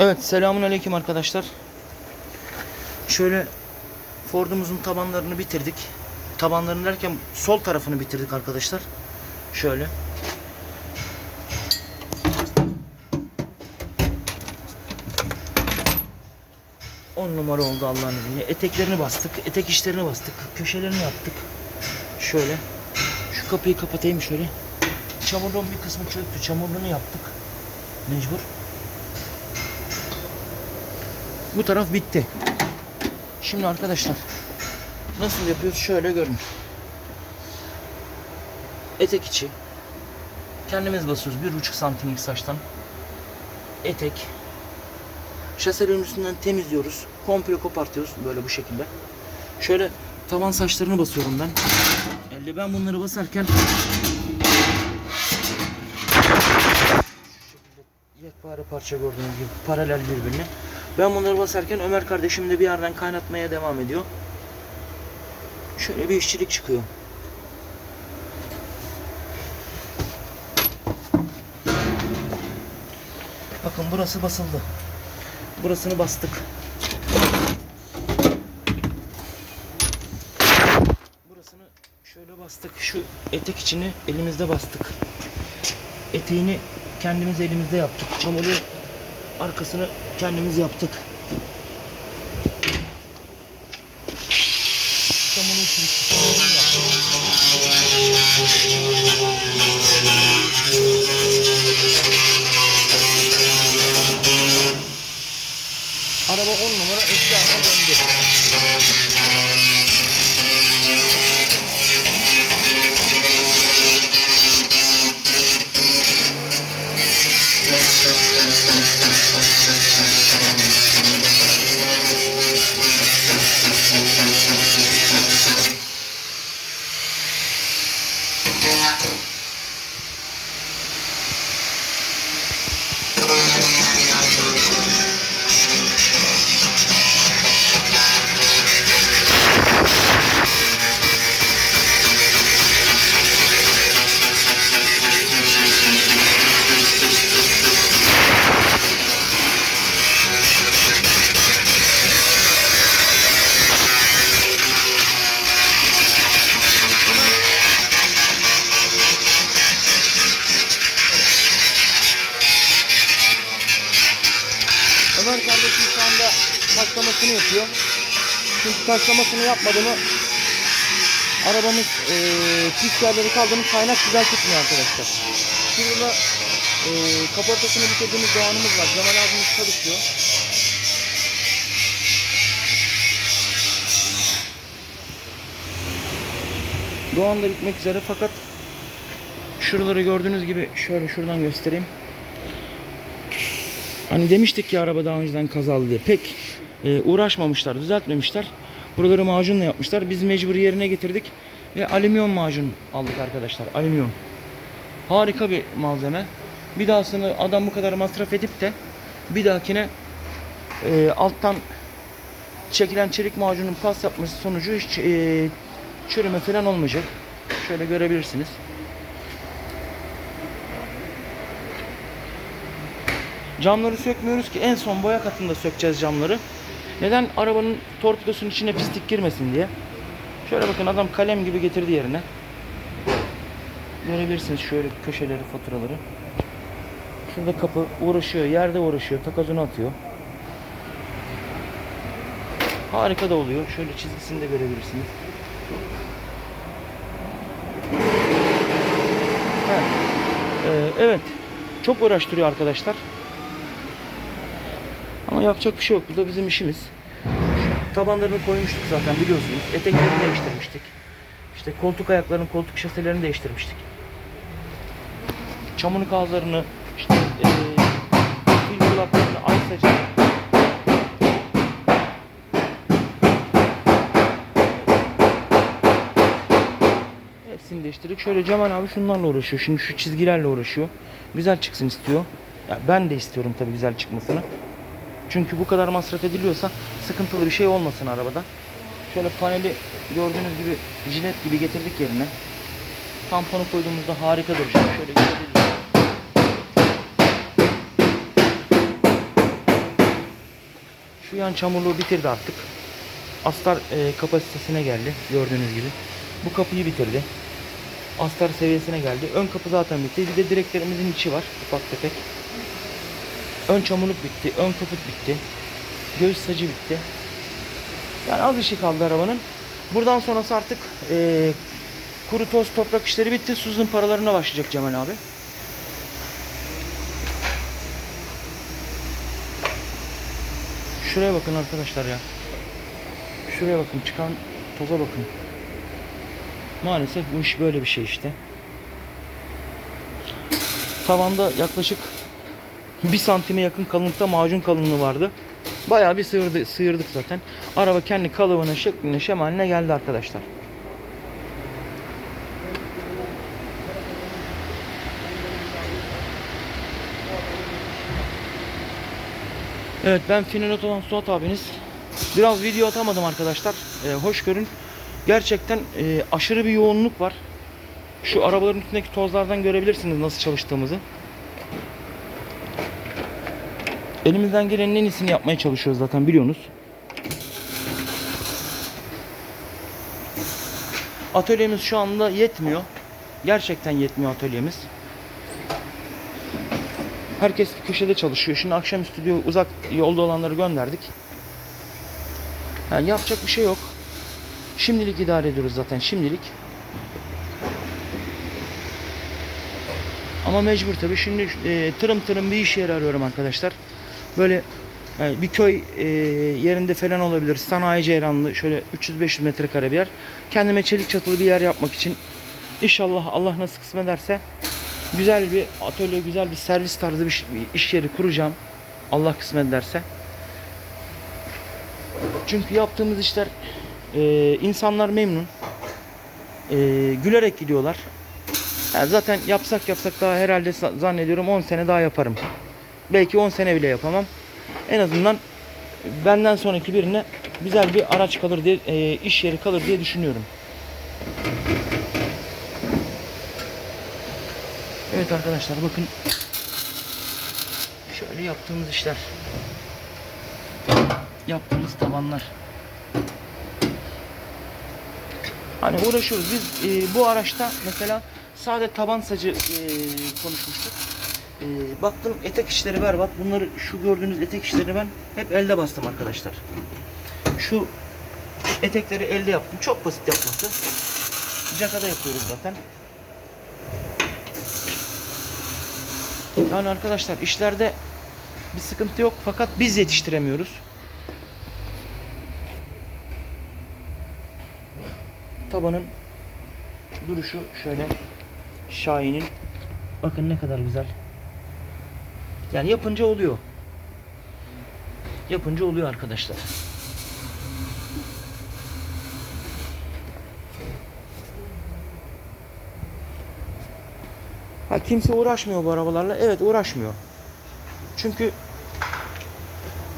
Evet selamun aleyküm arkadaşlar. Şöyle Ford'umuzun tabanlarını bitirdik. Tabanlarını derken sol tarafını bitirdik arkadaşlar. Şöyle. On numara oldu Allah'ın izniyle. Eteklerini bastık. Etek işlerini bastık. Köşelerini yaptık. Şöyle. Şu kapıyı kapatayım şöyle. Çamurluğun bir kısmı çöktü. Çamurluğunu yaptık. Mecbur. Bu taraf bitti. Şimdi arkadaşlar nasıl yapıyoruz şöyle görün. Etek içi. Kendimiz basıyoruz. Bir buçuk santimlik saçtan. Etek. Şaselerin üstünden temizliyoruz. Komple kopartıyoruz böyle bu şekilde. Şöyle tavan saçlarını basıyorum ben. Elle ben bunları basarken Yekpare parça gördüğünüz gibi paralel birbirine. Ben bunları basarken Ömer kardeşim de bir yerden kaynatmaya devam ediyor. Şöyle bir işçilik çıkıyor. Bakın burası basıldı. Burasını bastık. Burasını şöyle bastık. Şu etek içini elimizde bastık. Eteğini kendimiz elimizde yaptık. Çamuru arkasını kendimiz yaptık. Yaptık. Çünkü taklamasını yapmadı mı arabamız eee pis yerleri kaldı kaynak güzel tutmuyor arkadaşlar. Şurada eee kaportasını bitirdiğimiz doğanımız var. Cemal abimiz çalışıyor. Doğan da bitmek üzere fakat şuraları gördüğünüz gibi şöyle şuradan göstereyim. Hani demiştik ki araba daha önceden kazalı diye. Pek e, uğraşmamışlar, düzeltmemişler. Buraları macunla yapmışlar. Biz mecbur yerine getirdik ve alüminyum macun aldık arkadaşlar. Alüminyum. Harika bir malzeme. Bir dahasını adam bu kadar masraf edip de bir dahakine e, alttan çekilen çelik macunun pas yapması sonucu hiç e, çürüme falan olmayacak. Şöyle görebilirsiniz. Camları sökmüyoruz ki en son boya katında sökeceğiz camları. Neden? Arabanın torpidosunun içine pislik girmesin diye. Şöyle bakın adam kalem gibi getirdi yerine. Görebilirsiniz şöyle köşeleri, faturaları. Şurada kapı uğraşıyor, yerde uğraşıyor, takazını atıyor. Harika da oluyor. Şöyle çizgisini de görebilirsiniz. Ee, evet. Çok uğraştırıyor arkadaşlar. Ama yapacak bir şey yok. Bu da bizim işimiz. Tabanlarını koymuştuk zaten biliyorsunuz. Eteklerini değiştirmiştik. İşte koltuk ayaklarının, koltuk şaselerini değiştirmiştik. Çamurluk ağızlarını, işte eee fil kulaklarını, ay. Hepsini değiştirdik. Şöyle Cemal abi şunlarla uğraşıyor. Şimdi şu çizgilerle uğraşıyor. Güzel çıksın istiyor. Ya ben de istiyorum tabii güzel çıkmasını. Çünkü bu kadar masraf ediliyorsa sıkıntılı bir şey olmasın arabada. Şöyle paneli gördüğünüz gibi jilet gibi getirdik yerine. Tamponu koyduğumuzda harika duracak. Şöyle görebilirsiniz. Şu yan çamurluğu bitirdi artık. Astar e, kapasitesine geldi gördüğünüz gibi. Bu kapıyı bitirdi. Astar seviyesine geldi. Ön kapı zaten bitti. Bir de direklerimizin içi var ufak tefek. Ön çamurluk bitti. Ön kaput bitti. Göğüs sacı bitti. Yani az işi kaldı arabanın. Buradan sonrası artık e, kuru toz toprak işleri bitti. Suzun paralarına başlayacak Cemal abi. Şuraya bakın arkadaşlar ya. Şuraya bakın çıkan toza bakın. Maalesef bu iş böyle bir şey işte. Tavanda yaklaşık bir santime yakın kalınlıkta macun kalınlığı vardı. Bayağı bir sıyırdı, sıyırdık zaten. Araba kendi kalıbına, şekline, şemaline geldi arkadaşlar. Evet ben Finalot olan Suat abiniz. Biraz video atamadım arkadaşlar. Ee, hoş görün. Gerçekten e, aşırı bir yoğunluk var. Şu arabaların üstündeki tozlardan görebilirsiniz nasıl çalıştığımızı. Elimizden gelenin en iyisini yapmaya çalışıyoruz zaten biliyorsunuz. Atölyemiz şu anda yetmiyor. Gerçekten yetmiyor atölyemiz. Herkes bir köşede çalışıyor. Şimdi akşam stüdyo uzak yolda olanları gönderdik. Yani yapacak bir şey yok. Şimdilik idare ediyoruz zaten şimdilik. Ama mecbur tabii. Şimdi e, tırım tırım bir iş yeri arıyorum arkadaşlar. Böyle e, bir köy e, yerinde falan olabilir. Sanayi ceyranlı şöyle 300-500 metrekare bir yer. Kendime çelik çatılı bir yer yapmak için inşallah Allah nasıl kısmet ederse güzel bir atölye, güzel bir servis tarzı bir, iş yeri kuracağım. Allah kısmet ederse. Çünkü yaptığımız işler e, insanlar memnun. E, gülerek gidiyorlar. Yani zaten yapsak yapsak daha herhalde zannediyorum 10 sene daha yaparım. Belki 10 sene bile yapamam. En azından benden sonraki birine güzel bir araç kalır diye, e, iş yeri kalır diye düşünüyorum. Evet arkadaşlar bakın. Şöyle yaptığımız işler. Yaptığımız tabanlar. Hani uğraşıyoruz. Biz e, bu araçta mesela sade taban sacı e, konuşmuştuk. E, baktım etek işleri berbat. Bunları şu gördüğünüz etek işlerini ben hep elde bastım arkadaşlar. Şu etekleri elde yaptım. Çok basit yapması. Cakada yapıyoruz zaten. Yani arkadaşlar işlerde bir sıkıntı yok fakat biz yetiştiremiyoruz. Tabanın duruşu şöyle Şahin'in bakın ne kadar güzel. Yani yapınca oluyor. Yapınca oluyor arkadaşlar. Ha kimse uğraşmıyor bu arabalarla. Evet uğraşmıyor. Çünkü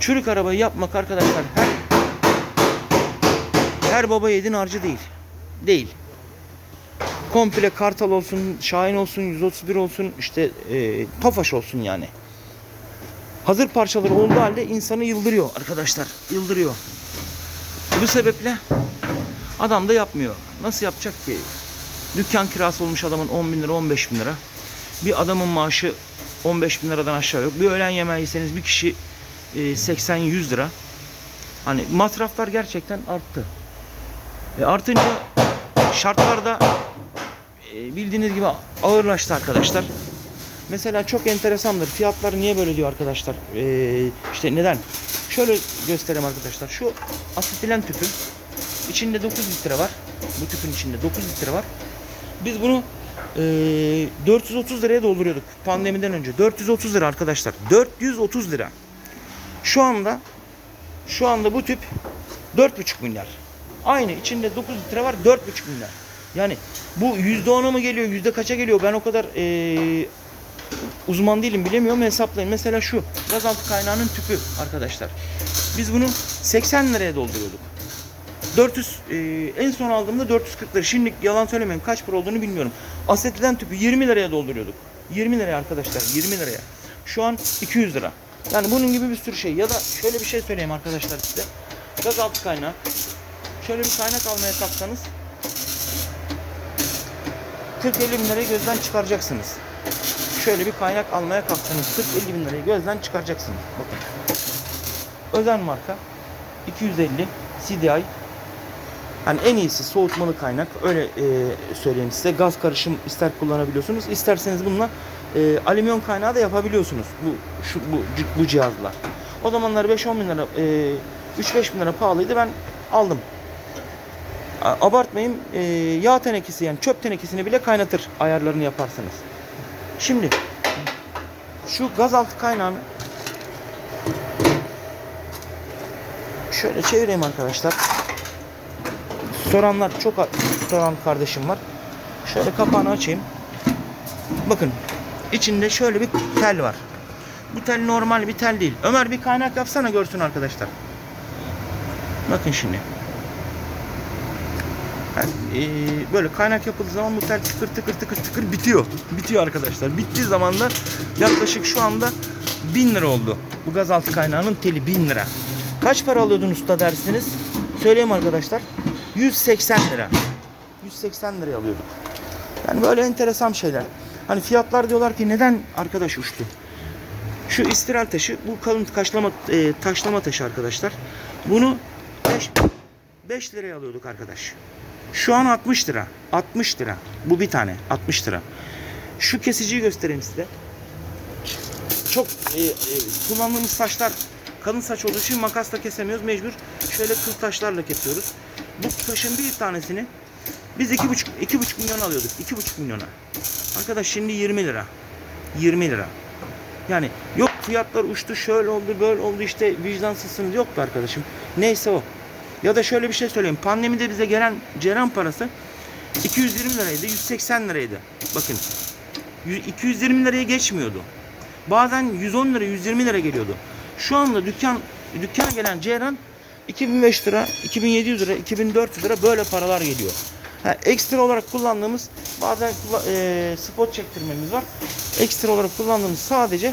çürük arabayı yapmak arkadaşlar her her baba yiğidin harcı değil. Değil. Komple Kartal olsun, Şahin olsun, 131 olsun, işte e, Tofaş olsun yani. Hazır parçaları olduğu halde insanı yıldırıyor arkadaşlar. Yıldırıyor. Bu sebeple adam da yapmıyor. Nasıl yapacak ki? Dükkan kirası olmuş adamın 10 bin lira, 15 bin lira. Bir adamın maaşı 15 bin liradan aşağı yok. Bir öğlen yemeği yeseniz bir kişi e, 80-100 lira. Hani masraflar gerçekten arttı. E, artınca şartlar da e, bildiğiniz gibi ağırlaştı arkadaşlar. Mesela çok enteresandır. Fiyatlar niye böyle diyor arkadaşlar? E, işte neden? Şöyle göstereyim arkadaşlar. Şu asetilen tüpü içinde 9 litre var. Bu tüpün içinde 9 litre var. Biz bunu e, 430 liraya dolduruyorduk pandemiden önce. 430 lira arkadaşlar. 430 lira. Şu anda şu anda bu tüp 4,5 milyar. Aynı içinde 9 litre var 4,5 milyar. Yani bu %10'a mı geliyor yüzde kaça geliyor ben o kadar e, uzman değilim bilemiyorum hesaplayın. Mesela şu gazaltı kaynağının tüpü arkadaşlar. Biz bunu 80 liraya dolduruyorduk. 400 e, en son aldığımda 440 lira. Şimdi yalan söylemeyeyim kaç para olduğunu bilmiyorum. Asetilen tüpü 20 liraya dolduruyorduk. 20 liraya arkadaşlar 20 liraya. Şu an 200 lira. Yani bunun gibi bir sürü şey. Ya da şöyle bir şey söyleyeyim arkadaşlar size. Gazaltı kaynağı. Şöyle bir kaynak almaya kalksanız 40-50 bin lirayı gözden çıkaracaksınız. Şöyle bir kaynak almaya kalksanız 40-50 bin lirayı gözden çıkaracaksınız. Bakın. Özel marka 250 CDI Hani en iyisi soğutmalı kaynak. Öyle e, söyleyeyim size. Gaz karışım ister kullanabiliyorsunuz. isterseniz bununla e, alüminyum kaynağı da yapabiliyorsunuz. Bu şu bu bu cihazla. O zamanlar 5-10 bin lira e, 3-5 bin lira pahalıydı. Ben aldım. A- Abartmayayım. E, yağ tenekesi yani çöp tenekesini bile kaynatır ayarlarını yaparsanız. Şimdi şu gazaltı kaynağını şöyle çevireyim arkadaşlar. Soranlar çok soran kardeşim var. Şöyle kapağını açayım. Bakın içinde şöyle bir tel var. Bu tel normal bir tel değil. Ömer bir kaynak yapsana görsün arkadaşlar. Bakın şimdi. Eee, böyle kaynak yapıldığı zaman bu tel tıkır tıkır tıkır tıkır bitiyor. Bitiyor arkadaşlar. Bittiği zaman da yaklaşık şu anda 1000 lira oldu. Bu gazaltı kaynağının teli 1000 lira. Kaç para alıyordun usta dersiniz? Söyleyeyim arkadaşlar. 180 lira. 180 liraya alıyorduk. Yani böyle enteresan şeyler. Hani fiyatlar diyorlar ki neden arkadaş uçtu? Şu istiral taşı, bu kalın taşlama, e, taşlama taşı arkadaşlar. Bunu 5, 5 liraya alıyorduk arkadaş. Şu an 60 lira. 60 lira. Bu bir tane. 60 lira. Şu kesiciyi göstereyim size. Çok e, e, kullandığımız saçlar kalın saç olduğu için makasla kesemiyoruz. Mecbur şöyle kıl taşlarla kesiyoruz. Bu taşın bir tanesini biz 2,5 2,5 milyon alıyorduk. 2,5 milyona. Arkadaş şimdi 20 lira. 20 lira. Yani yok fiyatlar uçtu şöyle oldu böyle oldu işte vicdansızsınız yoktu arkadaşım. Neyse o. Ya da şöyle bir şey söyleyeyim. Pandemide bize gelen ceren parası 220 liraydı, 180 liraydı. Bakın. 100 220 liraya geçmiyordu. Bazen 110 lira, 120 lira geliyordu. Şu anda dükkan dükkana gelen ceyran 2005 lira, 2700 lira, 2400 lira böyle paralar geliyor. Ha, ekstra olarak kullandığımız bazen e, spot çektirmemiz var. Ekstra olarak kullandığımız sadece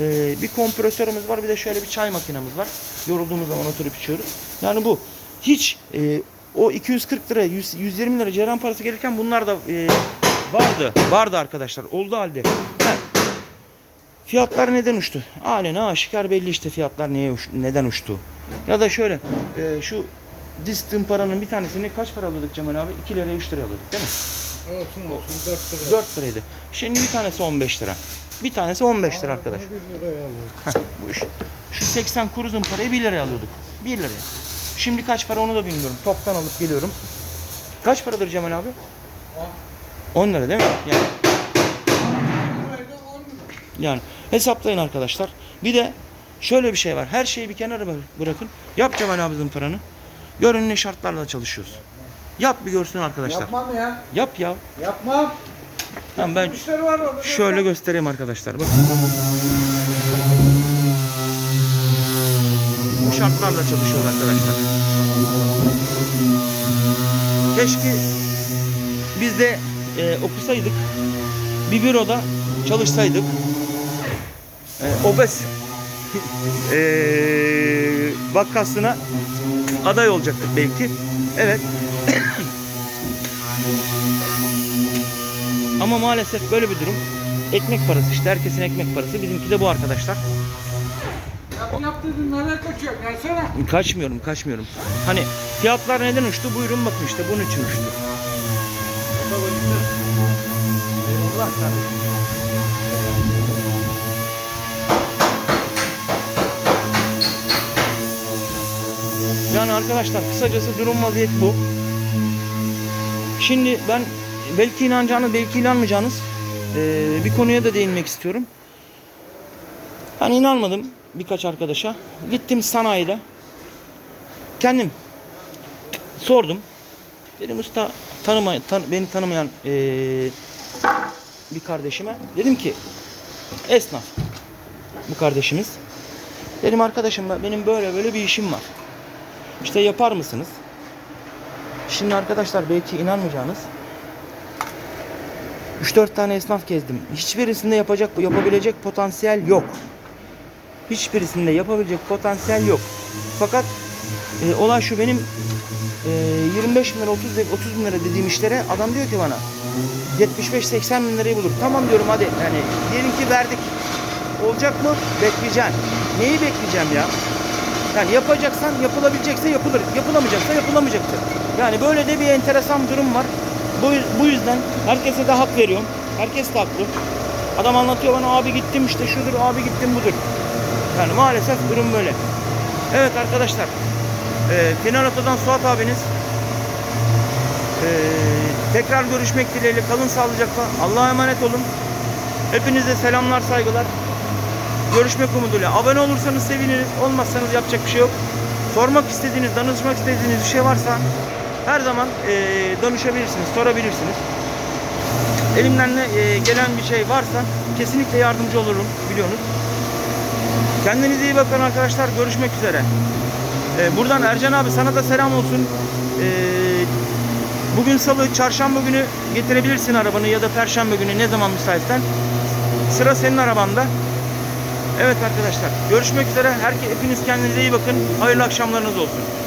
e, bir kompresörümüz var. Bir de şöyle bir çay makinemiz var. Yorulduğumuz zaman oturup içiyoruz. Yani bu hiç e, o 240 lira, 100, 120 lira ceyran parası gelirken bunlar da e, vardı. Vardı arkadaşlar. Oldu halde. Ha, Fiyatlar neden uçtu? Alene aşikar belli işte fiyatlar neye uç- neden uçtu. Ya da şöyle e, şu disk tımparanın bir tanesini kaç para alıyorduk Cemal abi? 2 liraya 3 liraya alıyorduk değil mi? Olsun olsun 4 lira. 4 liraydı. Şimdi bir tanesi 15 lira. Bir tanesi 15 lira arkadaş. Bunu 1 liraya alıyor. Heh, bu iş. Şu 80 kuru zımparayı 1 liraya alıyorduk. 1 liraya. Şimdi kaç para onu da bilmiyorum. Toptan alıp geliyorum. Kaç paradır Cemal abi? 10 lira değil mi? Yani 10. Yani hesaplayın arkadaşlar. Bir de şöyle bir şey var. Her şeyi bir kenara bıra- bırakın. Yap Cemal abi zımparanı. Görün ne şartlarla çalışıyoruz. Yap bir görsün arkadaşlar. Yapmam ya. Yap ya. Yapmam. Tamam ben şöyle göstereyim arkadaşlar. Bakın. Bu şartlarla çalışıyoruz arkadaşlar. Keşke biz de e, okusaydık. Bir büroda çalışsaydık. E, obez e, vakasına aday olacaktık belki. Evet. Ama maalesef böyle bir durum. Ekmek parası işte herkesin ekmek parası. Bizimki de bu arkadaşlar. Yap, yap dedin nereye kaçıyor? Gelsene. Kaçmıyorum, kaçmıyorum. Hani fiyatlar neden uçtu? Buyurun bakın işte bunun için uçtu. Eyvallah kardeşim. Yani arkadaşlar kısacası durum vaziyet bu. Şimdi ben belki inanacağınız belki inanmayacağınız eee, bir konuya da değinmek istiyorum. Ben inanmadım birkaç arkadaşa. Gittim sanayide. Kendim sordum. Dedim usta tanıma, tan- beni tanımayan eee, bir kardeşime. Dedim ki esnaf bu kardeşimiz. Dedim arkadaşım ben- benim böyle böyle bir işim var. İşte yapar mısınız? Şimdi arkadaşlar belki inanmayacağınız 3-4 tane esnaf gezdim. Hiçbirisinde yapacak yapabilecek potansiyel yok. hiçbirisinde yapabilecek potansiyel yok. Fakat e, olay şu benim e, 25 bin lira 30, de- 30 bin lira dediğim işlere adam diyor ki bana 75-80 bin lirayı bulur. Tamam diyorum hadi yani diyelim ki verdik. Olacak mı? Bekleyeceksin. Neyi bekleyeceğim ya? Yani yapacaksan yapılabilecekse yapılır. Yapılamayacaksa yapılamayacaktır. Yani böyle de bir enteresan durum var. Bu, bu yüzden herkese de hak veriyorum. Herkes de haklı. Adam anlatıyor bana abi gittim işte şudur abi gittim budur. Yani maalesef durum böyle. Evet arkadaşlar. E, Kenan Ata'dan Suat abiniz. E, tekrar görüşmek dileğiyle. Kalın sağlıcakla. Allah'a emanet olun. Hepinize selamlar saygılar. Görüşmek umuduyla. Abone olursanız seviniriz. Olmazsanız yapacak bir şey yok. Sormak istediğiniz, danışmak istediğiniz bir şey varsa her zaman e, danışabilirsiniz, sorabilirsiniz. Elimden ne, e, gelen bir şey varsa kesinlikle yardımcı olurum biliyorsunuz. Kendinize iyi bakın arkadaşlar. Görüşmek üzere. E, buradan Ercan abi sana da selam olsun. E, bugün salı, çarşamba günü getirebilirsin arabanı ya da perşembe günü ne zaman müsaitsen. Sıra senin arabanda. Evet arkadaşlar görüşmek üzere. Herke, hepiniz kendinize iyi bakın. Hayırlı akşamlarınız olsun.